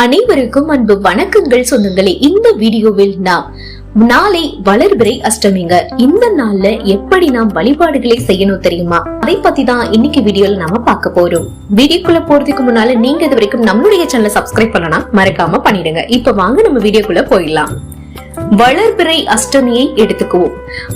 அனைவருக்கும் அன்பு வணக்கங்கள் சொந்தங்களே. இந்த வீடியோவில் நாம் நாளை வளர்பிறை அஷ்டமிங்க. இந்த நாள்ல எப்படி நாம் வழிபாடுகளை செய்யணும் தெரியுமா? அதை பத்தி தான் இன்னைக்கு வீடியோல நாம பார்க்க போறோம். வீடியோக்குள்ள போறதுக்கு முன்னால நீங்க இது வரைக்கும் நம்மளுடைய சேனலை சப்ஸ்கிரைப் பண்ணனா மறக்காம பண்ணிடுங்க. இப்ப வாங்க நம்ம வீடியோக்குள்ள போயிடலாம். வளர்பிறை அஷ்டமியை எடுத்துக்குவோம்.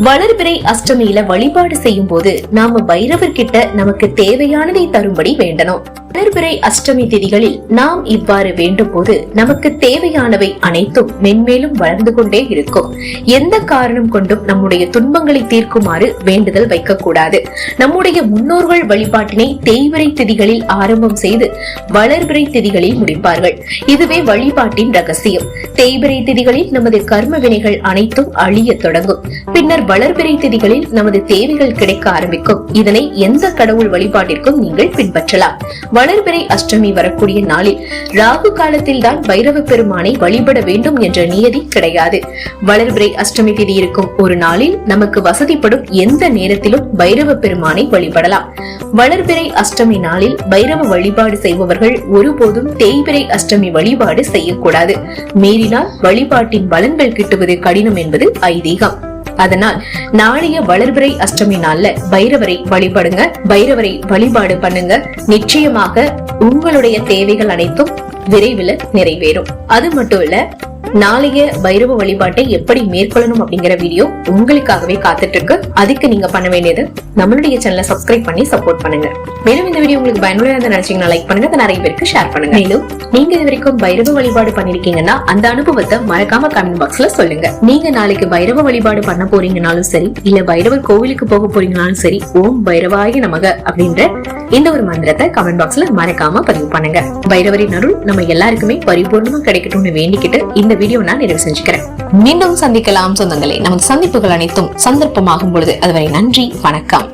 வளர்பிறை அஷ்டமியில வழிபாடு செய்யும் போது நாம பைரவர் கிட்ட நமக்கு தேவையானதை தரும்படி வேண்டணும். வளர்பிறை அஷ்டமி திதிகளில் நாம் இவ்வாறு வேண்டும் போது நமக்கு தேவையானவை அனைத்தும் மென்மேலும் வளர்ந்து கொண்டே இருக்கும். எந்த காரணம் கொண்டும் நம்முடைய துன்பங்களை தீர்க்குமாறு வேண்டுதல் வைக்கக்கூடாது. நம்முடைய முன்னோர்கள் வழிபாட்டினை தேய்விரை திதிகளில் ஆரம்பம் செய்து வளர்பிறை திதிகளில் முடிப்பார்கள். இதுவே வழிபாட்டின் ரகசியம். தேய்பிரை திதிகளில் நமது கர்ம வினைகள் அனைத்தும் அழிய தொடங்கும். பின்னர் வளர்பிறை திதிகளில் நமது தேவைகள் கிடைக்க ஆரம்பிக்கும். இதனை எந்த கடவுள் வழிபாட்டிற்கும் நீங்கள் பின்பற்றலாம். வளர்பிறை அஷ்டமி வரக்கூடிய நாளில் ராகு காலத்தில் தான் பைரவ பெருமானை வழிபட வேண்டும் என்ற நியதி கிடையாது. வளர்பிறை அஷ்டமி திதி இருக்கும் ஒரு நாளில் நமக்கு வசதிப்படும் எந்த நேரத்திலும் பைரவ பெருமானை வழிபடலாம். வளர்பிறை அஷ்டமி நாளில் பைரவ வழிபாடு செய்பவர்கள் ஒருபோதும் தேய்பிறை அஷ்டமி வழிபாடு செய்யக்கூடாது. மீறினால் வழிபாட்டின் பலன்கள் கிட்டுவது கடினம் என்பது ஐதீகம். அதனால் நாளைய வளர்பிறை அஷ்டமி நாள்ல பைரவரை வழிபடுங்க பைரவரை வழிபாடு பண்ணுங்க. நிச்சயமாக உங்களுடைய தேவைகள் அனைத்தும் விரைவில் நிறைவேறும். அது மட்டும் இல்ல நாளைய பைரவ வழிபாட்டை எப்படி மேற்கொள்ளணும் அப்படிங்கிற வீடியோ உங்களுக்காகவே காத்துட்டு இருக்கு அதுக்கு நீங்க பண்ண வேண்டியது நம்மளுடைய சேனலை சப்ஸ்கிரைப் பண்ணி சப்போர்ட் பண்ணுங்க. மேலும் இந்த வீடியோ உங்களுக்கு பயனுள்ளதாக நினைச்சீங்கன்னா லைக் பண்ணுங்க. அதை நிறைய பேருக்கு ஷேர் பண்ணுங்க. மேலும் நீங்க இது வரைக்கும் பைரவ வழிபாடு பண்ணிருக்கீங்கன்னா அந்த அனுபவத்தை மறக்காம கமெண்ட் பாக்ஸ்ல சொல்லுங்க. நீங்க நாளைக்கு பைரவ வழிபாடு பண்ண போறீங்கனாலும் சரி இல்ல பைரவர் கோவிலுக்கு போக போறீங்கனாலும் சரி ஓம் பைரவாய நமக அப்படின்ற இந்த ஒரு மந்திரத்தை கமெண்ட் பாக்ஸ்ல மறக்காம பதிவு பண்ணுங்க. பைரவரின் அருள் நம்ம எல்லாருக்குமே பரிபூர்ணமா கிடைக்கட்டும்னு வேண்டிக்கிட்டு இந்த வீடியோ நான் நிறைவு செஞ்சுக்கிறேன். மீண்டும் சந்திக்கலாம் சொந்தங்களே. நமது சந்திப்புகள் அனைத்தும் சந்தர்ப்பமாகும் பொழுது. அதுவரை நன்றி வணக்கம்.